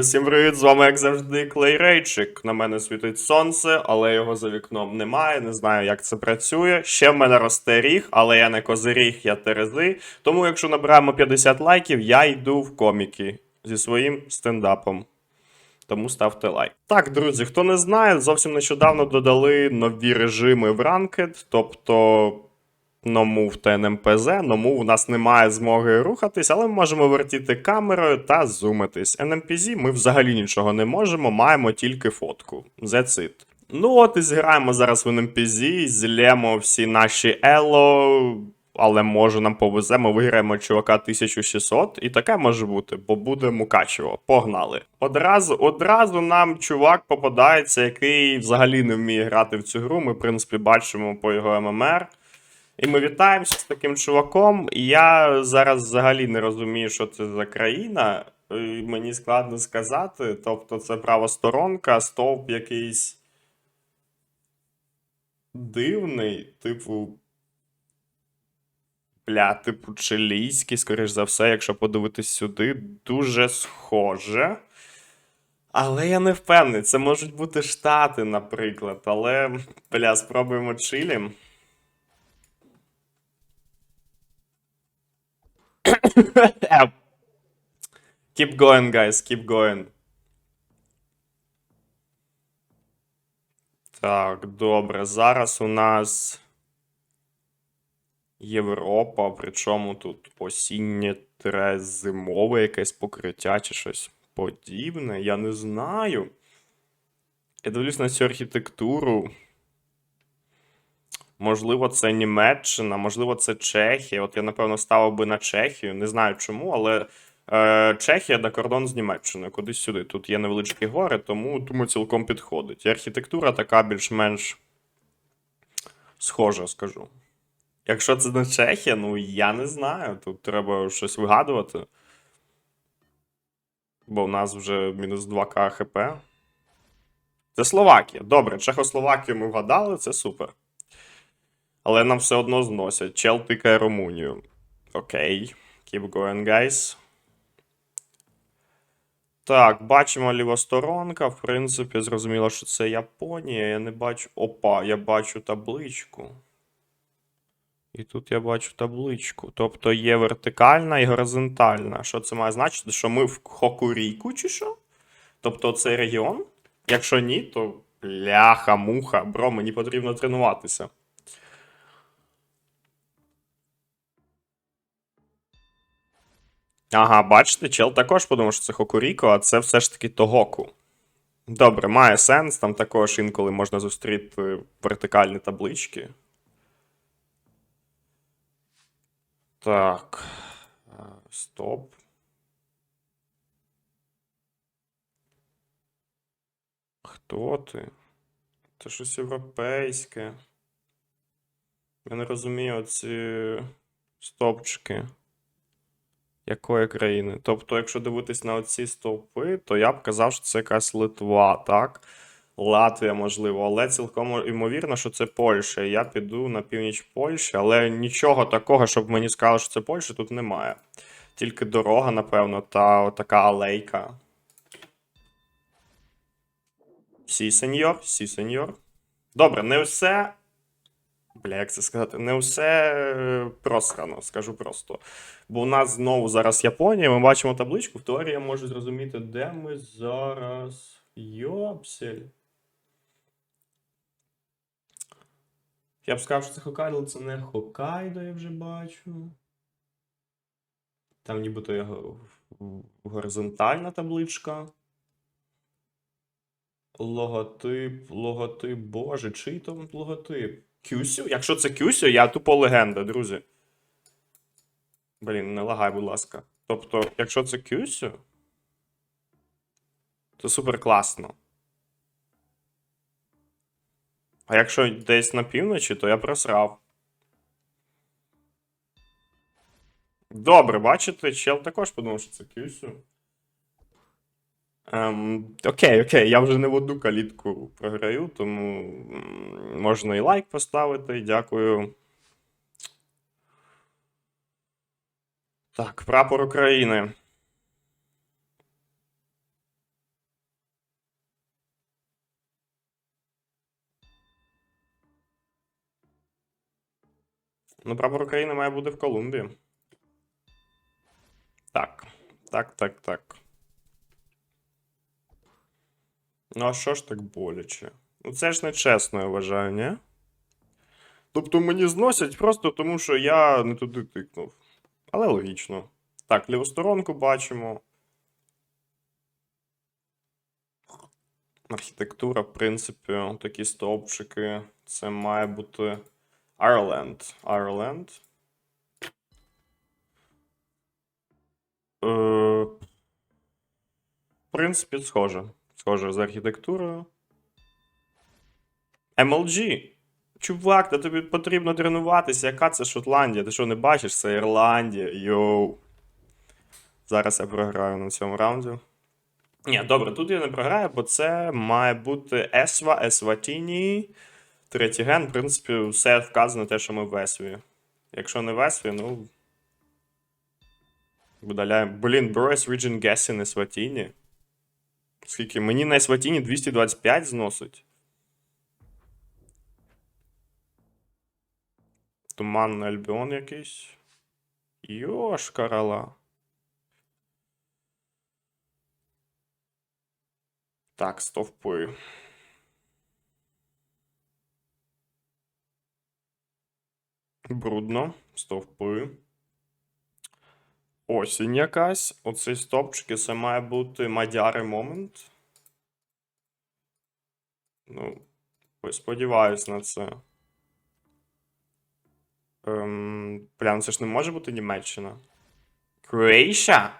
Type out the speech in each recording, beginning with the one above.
Всім привіт, з вами, як завжди, Клейрейчик. На мене світить сонце, але його за вікном немає. Не знаю, як це працює. Ще в мене росте ріг, але я не козиріг, я терези. Тому, якщо набираємо 50 лайків, я йду в коміки зі своїм стендапом. Тому ставте лайк. Так, друзі, хто не знає, зовсім нещодавно додали нові режими в Ranked, тобто Номув та НМПЗ. Ному у нас немає змоги рухатись, але ми можемо вертіти камерою та зумитись. NMPZ ми взагалі нічого не можемо, маємо тільки фотку. That's it. Ну от і зіграємо зараз в NMPZ, злємо всі наші ело. Але може нам повезе, ми виграємо чувака 1600, і таке може бути, бо буде Мукачево. Погнали. Одразу, одразу нам чувак попадається, який взагалі не вміє грати в цю гру. Ми, в принципі, бачимо по його ММР. І ми вітаємося з таким чуваком. Я зараз взагалі не розумію, що це за країна. І мені складно сказати. Тобто, це правосторонка, стовп якийсь дивний, типу. Бля, типу, чилійський, скоріш за все, якщо подивитись сюди, дуже схоже. Але я не впевнений, це можуть бути Штати, наприклад. Але, бля, спробуємо Чилі. Keep going, guys, keep going. Так, добре. Зараз у нас Європа, причому тут осіннє зимове якесь покриття чи щось подібне. Я не знаю. Я дивлюсь на цю архітектуру. Можливо, це Німеччина, можливо, це Чехія. От я, напевно, ставив би на Чехію. Не знаю чому, але е, Чехія на кордон з Німеччиною, кудись сюди. Тут є невеличкі гори, тому думаю, цілком підходить. І архітектура така більш-менш схожа, скажу. Якщо це не Чехія, ну я не знаю. Тут треба щось вигадувати. Бо в нас вже мінус 2К ХП. Це Словакія. Добре, Чехословакію ми вгадали, це супер. Але нам все одно зносять. Чел тикає Румунію. Окей. Keep going, guys. Так, бачимо лівосторонка. В принципі, зрозуміло, що це Японія. Я не бачу. Опа, я бачу табличку. І тут я бачу табличку. Тобто є вертикальна і горизонтальна. Що це має значити? Що ми в Хокуріку чи що? Тобто цей регіон? Якщо ні, то бляха-муха. Бро, мені потрібно тренуватися. Ага, бачите, чел також подумав, що це Хокуріко, а це все ж таки Тогоку. Добре, має сенс. Там також інколи можна зустріти вертикальні таблички. Так. е, Стоп. Хто ти? Це щось європейське. Я не розумію ці стопчики. Якої країни? Тобто, якщо дивитись на оці стовпи, то я б казав, що це якась Литва, так? Латвія, можливо, але цілком ймовірно, що це Польща. Я піду на північ Польщі, але нічого такого, щоб мені сказали, що це Польща, тут немає. Тільки дорога, напевно, та така алейка. Сі, сеньор, сі, сеньор. Добре, не все. Бля, як це сказати? Не все е, просрано, скажу просто. Бо у нас знову зараз Японія, ми бачимо табличку. В теорії я можу зрозуміти, де ми зараз. Йопсель. Я б сказав, що це Хоккайдо, але це не Хоккайдо, я вже бачу. Там нібито є горизонтальна табличка. Логотип, логотип, боже, чий там логотип? Кюсю? Якщо це Кюсю, я тупо легенда, друзі. Блін, не лагай, будь ласка. Тобто, якщо це Кюсю, то супер класно. А якщо десь на півночі, то я просрав. Добре, бачите, чел також подумав, що це Кюсю. Ем, окей, окей, я вже не в одну калітку програю, тому можна і лайк поставити. Дякую. Так, прапор України. Ну, прапор України має бути в Колумбії. Так. Так, так, так. Ну, а що ж так боляче? Ну, це ж не чесно, я вважаю, ні? Тобто мені зносять просто тому, що я не туди тикнув. Але логічно. Так, ліву сторонку бачимо. Архітектура, в принципі, такі стовпчики. Це має бути Ireland. Ireland. Е, в принципі, схоже. Схоже з архітектурою. MLG. Чувак, та тобі потрібно тренуватися. Яка це Шотландія? Ти що не бачиш? Це Ірландія. Йоу. Зараз я програю на цьому раунді. Ні, добре, тут я не програю, бо це має бути Есва, Есватіні. Третій ген, в принципі, все вказано те, що ми в Есві. Якщо не в Есві, ну. Видаляємо. Блін, Бройс Region Guessing Есватіні. Скільки? Мені на Есватіні 225 зносить. Туманний Альбіон якийсь. Йошкарала. Так, стовпи. Брудно. Стовпи. Осінь якась. Оцей стовпчики це має бути мадярий момент. Ну, сподіваюсь на це. Ем, бля, ну це ж не може бути Німеччина. Croatia?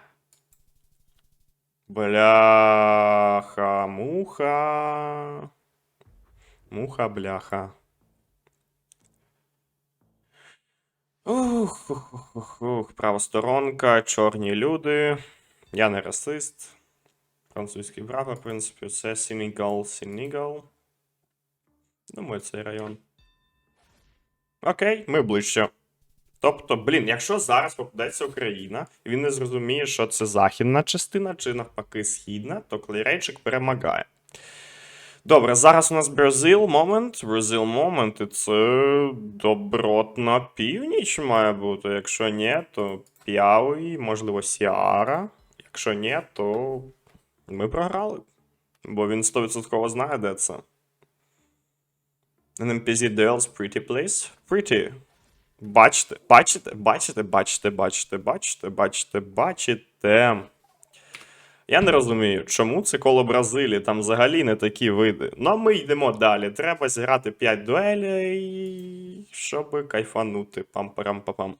Бляха, муха. Муха, бляха. Ух, ух, ух, ух. Правосторонка, чорні люди. Я не расист. Французький прапор, в принципі, це Сінігал, Сінігал. Думаю, цей район. Окей, ми ближче. Тобто, блін, якщо зараз попадеться Україна, і він не зрозуміє, що це західна частина, чи навпаки східна, то клейрейчик перемагає. Добре, зараз у нас Бразил момент. Бразил момент, і це добротна північ має бути. Якщо ні, то П'яуї, можливо, Сіара. Якщо ні, то ми програли. Бо він 100% знає, де це. NMPZ Duels Pretty Place. Pretty. Бачите, бачите, бачите, бачите, бачите, бачите, бачите, бачите. Я не розумію, чому це коло Бразилії, там взагалі не такі види. Ну ми йдемо далі. Треба зіграти 5 дуелей, щоб кайфанути. Пам-парам-папам.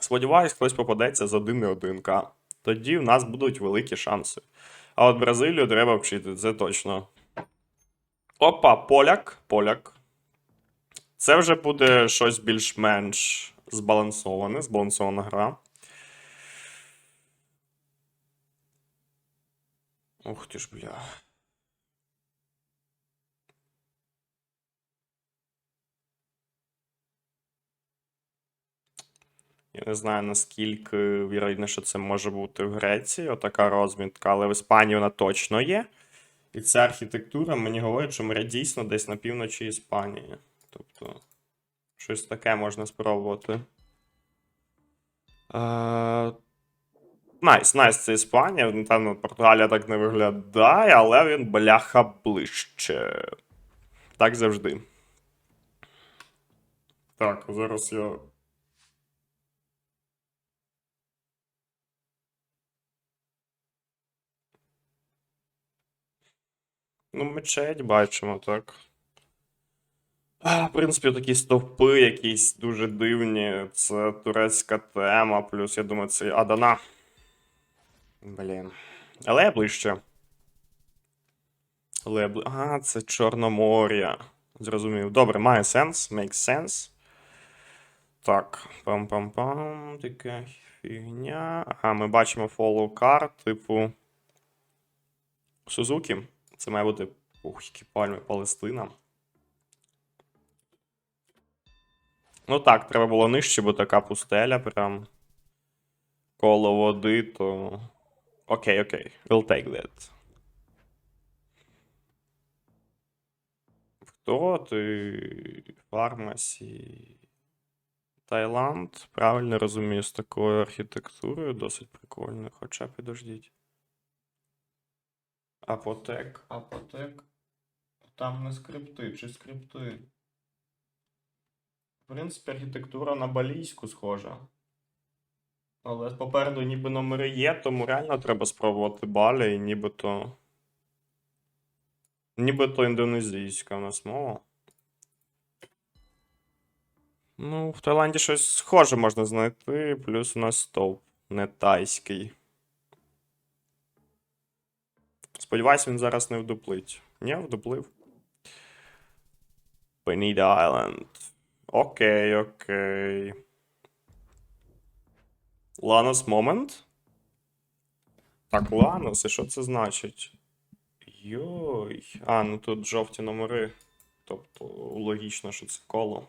Сподіваюсь, хтось попадеться з 1-1к. Тоді в нас будуть великі шанси. А от Бразилію треба вчити, це точно. Опа, поляк, поляк. Це вже буде щось більш-менш збалансоване, збалансована гра. Ух ти ж, бля. Я не знаю, наскільки вірогідно, що це може бути в Греції, отака розмітка, але в Іспанії вона точно є. І ця архітектура мені говорить, що ми дійсно десь на півночі Іспанії. Тобто, щось таке можна спробувати. Е, Найс, найс, це Іспанія. Напевно, Португалія так не виглядає, але він бляха ближче. Так завжди. Так, зараз я. Ну, мечеть бачимо, так. А, В принципі, такі стовпи якісь дуже дивні. Це турецька тема, плюс, я думаю, це Адана. Блін. Але я ближче. Але я бли... А, це Чорномор'я. Зрозумів. Добре, має сенс, makes sense. Так, пам-пам-пам, така фігня. Ага, ми бачимо follow car, типу. Сузукі. Це має бути. Ух, які пальми Палестина. Ну так, треба було нижче, бо така пустеля прям. Коло води, то. Окей, окей. We'll take that. Хто ти? Фармасі. Таїланд. Правильно розумію, з такою архітектурою досить прикольно. Хоча підождіть. Апотек, апотек. Там не скрипти, чи скрипти. Принципі, архітектура на балійську схожа. Але попереду ніби номери є, тому реально треба спробувати Балі і нібито. Нібито індонезійська у нас мова. Ну, в Таїланді щось схоже можна знайти, плюс у нас стовп не тайський. Сподіваюсь, він зараз не вдуплить. Ні, вдуплив. Bonita Island. Окей, окей. Ланос Момент? Так, Ланос, і що це значить? Йой. А, ну тут жовті номери. Тобто логічно, що це коло.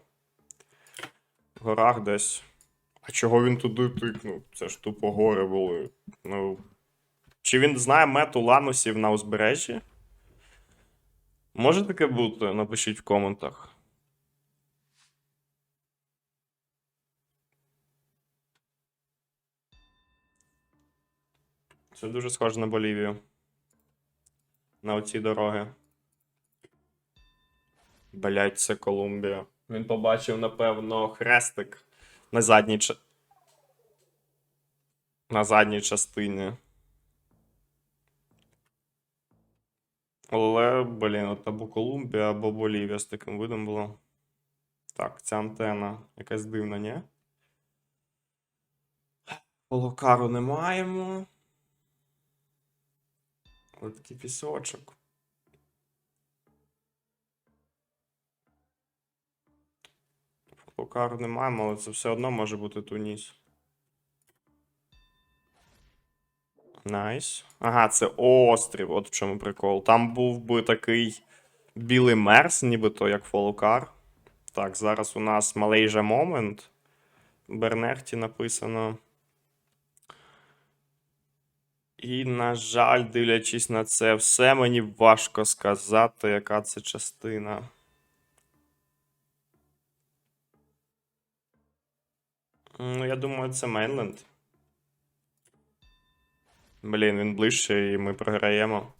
В горах десь. А чого він туди тикнув? Це ж тупо гори були. Ну. Чи він знає мету ланусів на узбережжі? Може таке бути? Напишіть в коментах. Це дуже схоже на Болівію. На оці дороги. Блять, це Колумбія. Він побачив, напевно, хрестик на задній ча... На задній частині. Але, блін, от або Колумбія, або Болівія з таким видом було. Так, ця антена якась дивна, ні? Полокару не маємо. Ось такий пісочок. Полокару не маємо, але це все одно може бути Туніс. Найс. Ага, це острів, от в чому прикол. Там був би такий білий мерс, нібито як фолокар. Так, зараз у нас Moment. В Бернехті написано. І, на жаль, дивлячись на це все, мені важко сказати, яка це частина. Ну, я думаю, це Мейнленд. Блін, він ближче, і ми програємо.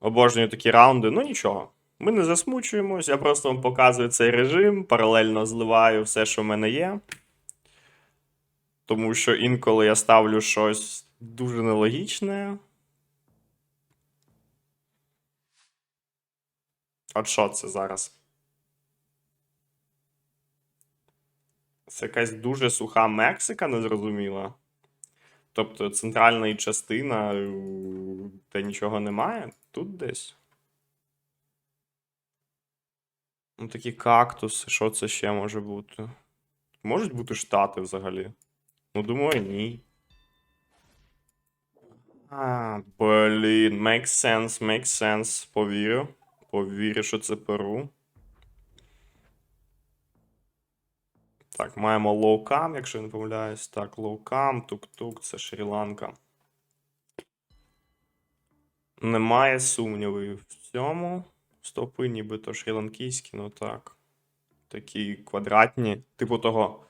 Обожнюю такі раунди, ну нічого. Ми не засмучуємось, я просто вам показую цей режим, паралельно зливаю все, що в мене є. Тому що інколи я ставлю щось дуже нелогічне. От що це зараз? Це якась дуже суха Мексика, незрозуміла. Тобто центральна частина, де нічого немає, тут десь. Ну, такі кактуси, що це ще може бути? Можуть бути штати взагалі? Ну, думаю, ні. А, блін, makes sense, makes sense. Повірю. Повірю, що це Перу. Так, маємо лоукам, якщо я не помиляюсь. Так, лоукам, тук-тук, це Шрі-Ланка. Немає сумнівів в цьому. Стопи, нібито шрі-ланкійські, ну так. Такі квадратні, типу того.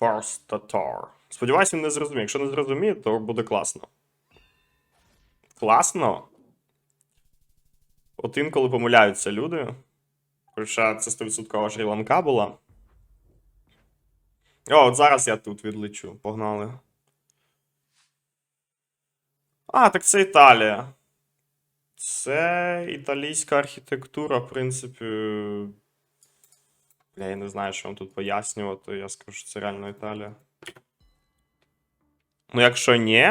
Парс Татар. Сподіваюсь, він не зрозуміє. Якщо не зрозуміє, то буде класно. Класно? От інколи помиляються люди. Хоча це 100% Шрі-Ланка була. О, от зараз я тут відлечу. Погнали. А, так це Італія. Це італійська архітектура, в принципі. Бля, я не знаю, що вам тут пояснювати. Я скажу, що це реально Італія. Ну, якщо ні.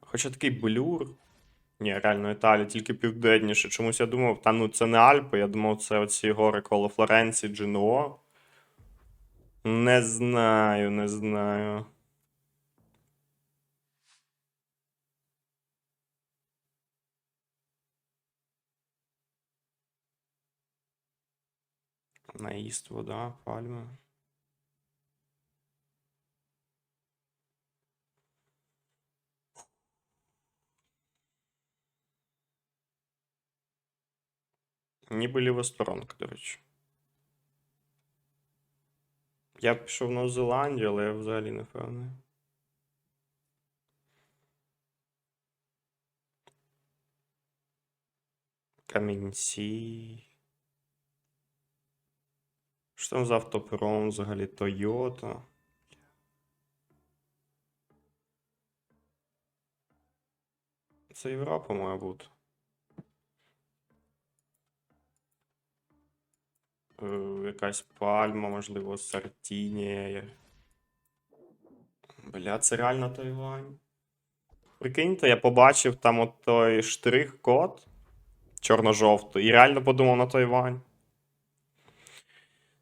Хоча такий блюр. Ні, реально Італія, тільки південніше. Чомусь я думав, та ну це не Альпи, я думав, це оці гори коло Флоренції, Дженуо. Не знаю, не знаю. Наїзд, вода, пальми. Ніби лівосторонка, до речі. Я б пішов в Нову Зеландію, але я взагалі не впевнений. Камінці. Що там за автопром взагалі? Тойота. Це Європа має бути. Е, якась пальма, можливо, Сартінія. Бля, це реально Тайвань. Прикиньте, я побачив там от той штрих-код чорно-жовтий і реально подумав на Тайвань.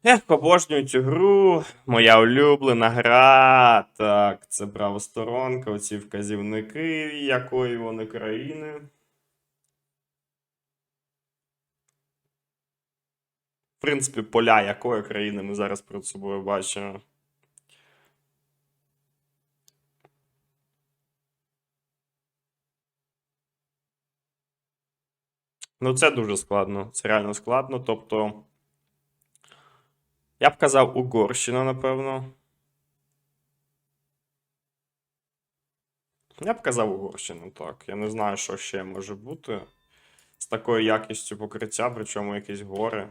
Ех, обожнюю цю гру. Моя улюблена гра. Так, це правосторонка, оці вказівники, якої вони країни. В принципі, поля якої країни ми зараз перед собою бачимо. Ну, це дуже складно. Це реально складно. Тобто. Я б казав Угорщина, напевно. Я б казав Угорщину, так. Я не знаю, що ще може бути. З такою якістю покриття, причому якісь гори.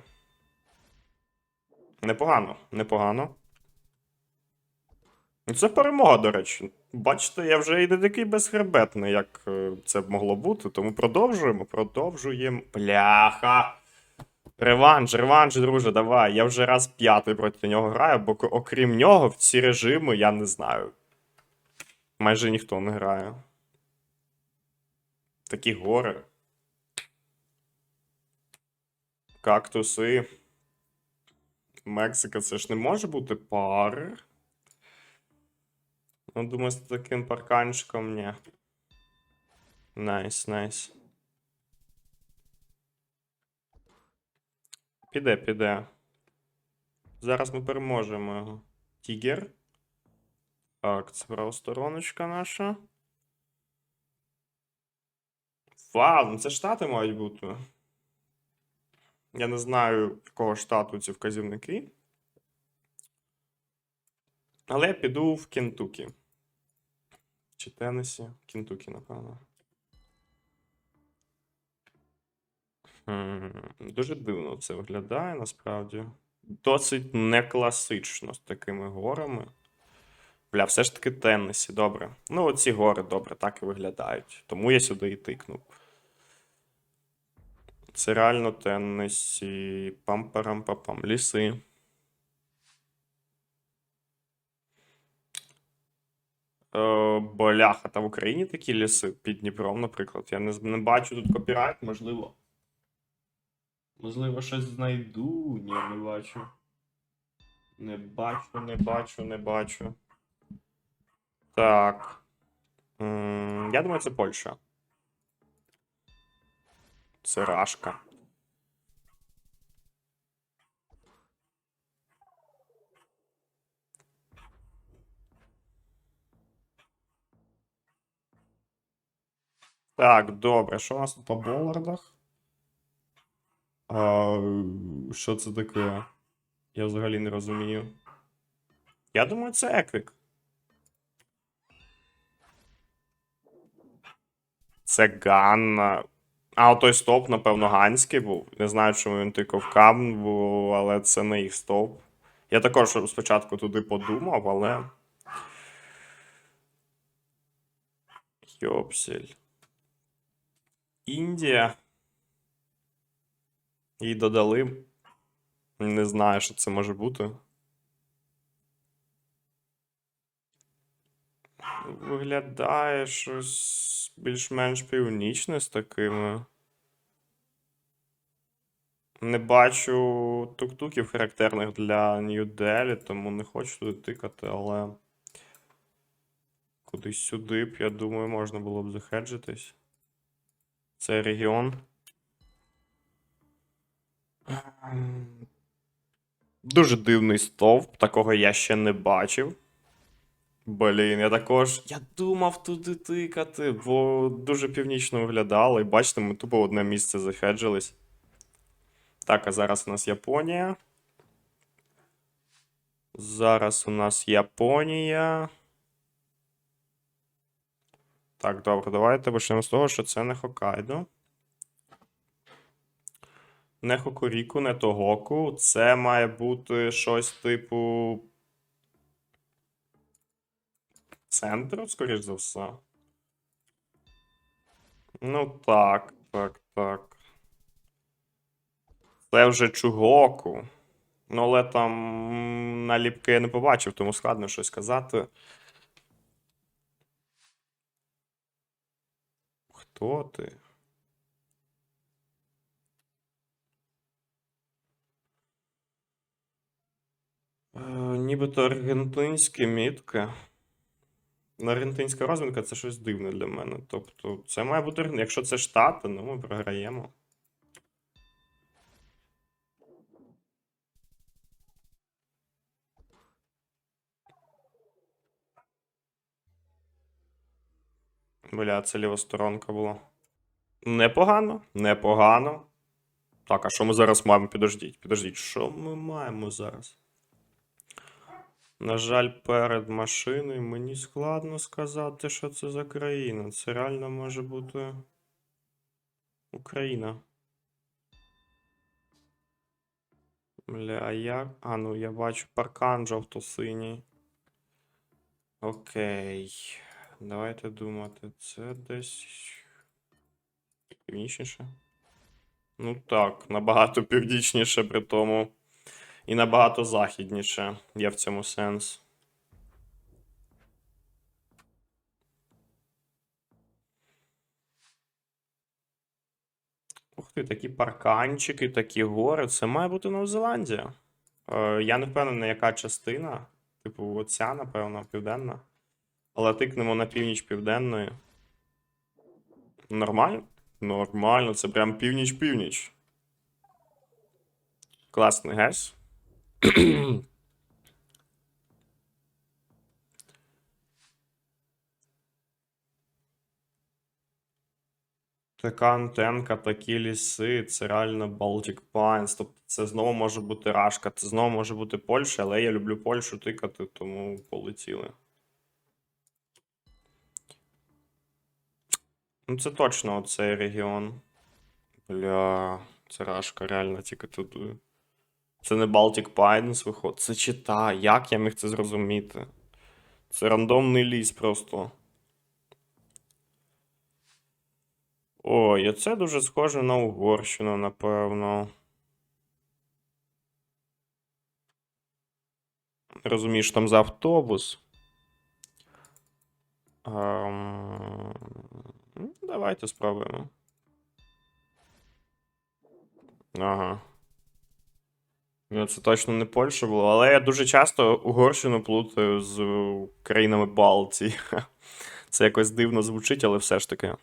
Непогано, непогано. Ну, Це перемога, до речі. Бачите, я вже і не такий безхребетний, як е, це б могло бути. Тому продовжуємо, продовжуємо. Бляха! Реванш, реванш, друже, давай. Я вже раз п'ятий проти нього граю, бо окрім нього, в ці режими я не знаю. Майже ніхто не грає. Такі гори. Кактуси. Мексика це ж не може бути пар. Ну, думаю, з таким парканчиком ні. Найс, найс. Піде, піде. Зараз ми переможемо його. Тігер. Так, це правостороночка наша. Вау, ну це штати мають бути. Я не знаю, якого штату ці вказівники. Але я піду в Кентукі. Чи Теннесі? Кентукі, напевно. Дуже дивно це виглядає насправді. Досить не класично з такими горами. Бля, все ж таки Теннесі, добре. Ну, оці гори добре так і виглядають. Тому я сюди і тикнув. Це реально Теннесі. Пам-парам-папам. Ліси. Е, Боляха, та в Україні такі ліси під Дніпром, наприклад. Я не, не бачу тут копірайт, можливо. Можливо, щось знайду. Ні, не бачу. Не бачу, не бачу, не бачу. Так. М, Я думаю, це Польща. Це Рашка. Так, добре. Що у нас тут по болардах? А, що це таке? Я взагалі не розумію. Я думаю, це Еквік. Це Ганна. А, той стоп, напевно, ганський був. Не знаю, чому він тикав кам, бо... але це не їх стоп. Я також спочатку туди подумав, але. Йопсель. Індія. Їй додали. Не знаю, що це може бути. Виглядає щось більш-менш північне з такими. Не бачу тук-туків характерних для Нью-Делі, тому не хочу туди тикати, але кудись сюди б, я думаю, можна було б захеджитись. Це регіон. Ем, Дуже дивний стовп, такого я ще не бачив. Блін, я також. Я думав туди тикати, бо дуже північно виглядало. І бачите, ми тупо одне місце захеджились. Так, а зараз у нас Японія. Зараз у нас Японія. Так, добре, давайте почнемо з того, що це не Хоккайдо. Не Хокуріку, не Тогоку. Це має бути щось типу. Центру, скоріш за все. Ну так, так, так. Це вже Чугоку. Ну, але там наліпки я не побачив, тому складно щось казати. Хто ти? Е, нібито аргентинські мітки. Ну, Аргентинська розвідка це щось дивне для мене. Тобто, це має бути. Якщо це Штати, ну ми програємо. Бля, це лівосторонка була. Непогано, непогано. Так, а що ми зараз маємо? Підождіть, підождіть, що ми маємо зараз? На жаль, перед машиною мені складно сказати, що це за країна. Це реально може бути Україна. Бля, а як? А, ну я бачу паркан жовто-синій. Окей. Давайте думати. Це десь північніше. Ну так, набагато північніше при тому. І набагато західніше. Є в цьому сенс. Ух ти, такі парканчики, такі гори. Це має бути Нова Зеландія. Е, я не впевнений, яка частина. Типу, оця, напевно, південна. Але тикнемо на північ південної. Нормально? Нормально, це прям північ-північ. Класний гес. Така антенка, такі ліси, це реально Baltic Pines. Тобто це знову може бути Рашка, це знову може бути Польща, але я люблю Польщу тикати, тому полетіли. Ну, це точно оцей регіон. Бля, це Рашка, реально тільки туди. Це не Baltic Pines виходить. Це чита. Як я міг це зрозуміти? Це рандомний ліс просто. Ой, це дуже схоже на Угорщину, напевно. Розумієш, там за автобус. Ем, Давайте спробуємо. Ага. Ну, Це точно не Польща було, але я дуже часто Угорщину плутаю з країнами Балтії. Це якось дивно звучить, але все ж таки.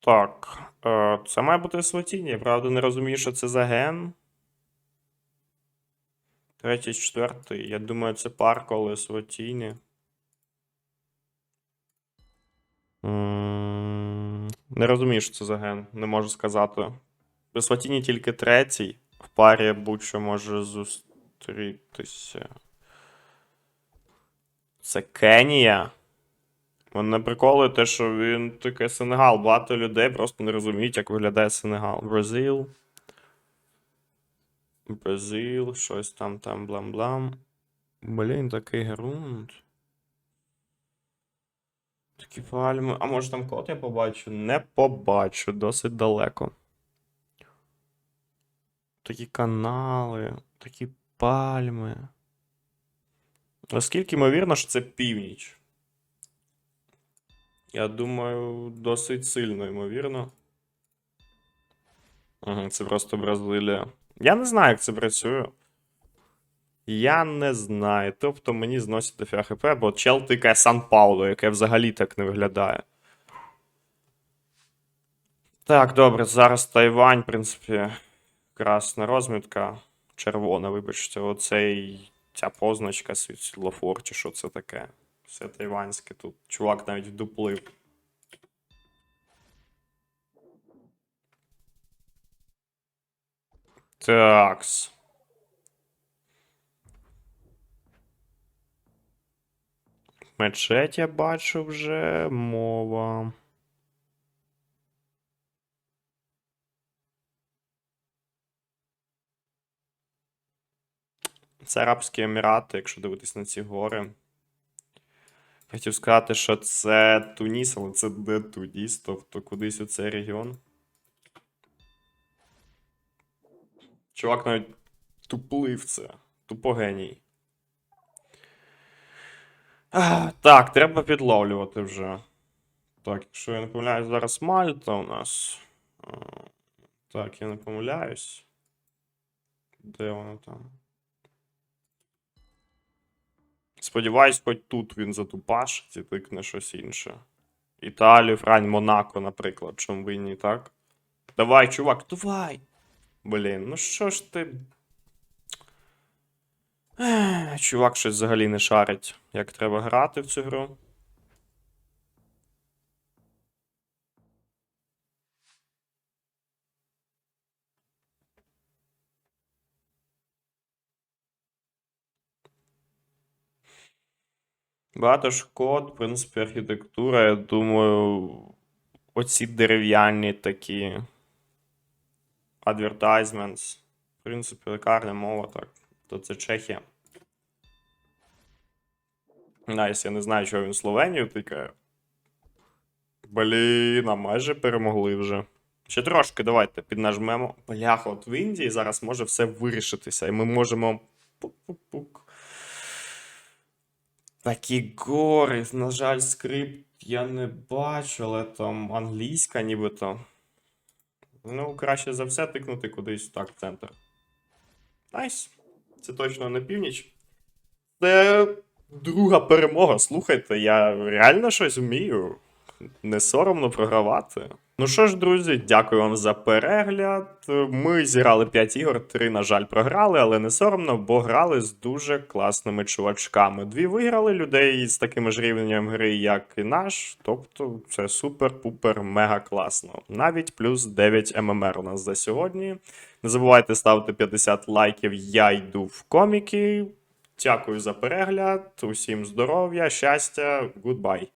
Так, е, це має бути Сватіння. Я правда не розумію, що це за ген. Третій, четвертий. Я думаю, це парк але Сватіні. Не розумію, що це за ген. Не можу сказати. При Сватіні тільки третій. В парі будь-що може зустрітися. Це Кенія. Мене приколує те, що він таке Сенегал. Багато людей просто не розуміють, як виглядає Сенегал. Бразил. Бразил, щось там там блам-блам. Блін, такий грунт. Такі пальми. А може там кот я побачу? Не побачу, досить далеко. Такі канали, такі пальми. Наскільки ймовірно, що це північ? Я думаю, досить сильно ймовірно. Це просто Бразилія. Я не знаю, як це працює. Я не знаю. Тобто мені зносять дофіга хп, бо чел тикає Сан Пауло, яке взагалі так не виглядає. Так, добре, зараз Тайвань, в принципі, красна розмітка. Червона, вибачте, оцей ця позначка світлофор, чи що це таке. Все тайванське тут. Чувак навіть вдуплив. Такс. Мечеть я бачу вже мова. Це Арабські Емірати, якщо дивитись на ці гори. Хотів сказати, що це Туніс, але це де Туніс, тобто кудись у цей регіон. Чувак навіть туплив це. Тупогеній. Так, треба підловлювати вже. Так, якщо я не помиляюсь, зараз Мальта у нас. Так, я не помиляюсь. Де воно там? Сподіваюсь, хоч тут він затупашить і тикне щось інше. Італію, Франь, Монако, наприклад, чим ви ні, так? Давай, чувак, давай! Блін, ну що ж ти. Чувак щось взагалі не шарить, як треба грати в цю гру. Багато шкод, в принципі, архітектура, я думаю, оці дерев'яні такі advertisements. В принципі, лікарня мова, так. То це Чехія. Найс, я не знаю, чого він Словенію тикає. Блін, а майже перемогли вже. Ще трошки, давайте піднажмемо. Бляха, от в Індії зараз може все вирішитися, і ми можемо. Пук-пук-пук. Такі гори, на жаль, скрипт я не бачу, але там англійська нібито. Ну, краще за все тикнути кудись так в центр. Найс. Це точно не північ. Це друга перемога. Слухайте, я реально щось вмію. Не соромно програвати. Ну що ж, друзі, дякую вам за перегляд. Ми зіграли 5 ігор, 3, на жаль, програли, але не соромно, бо грали з дуже класними чувачками. Дві виграли людей з таким ж рівнем гри, як і наш. Тобто це супер-пупер мега класно. Навіть плюс 9 ММР у нас за сьогодні. Не забувайте ставити 50 лайків. Я йду в коміки. Дякую за перегляд. Усім здоров'я, щастя, гудбай.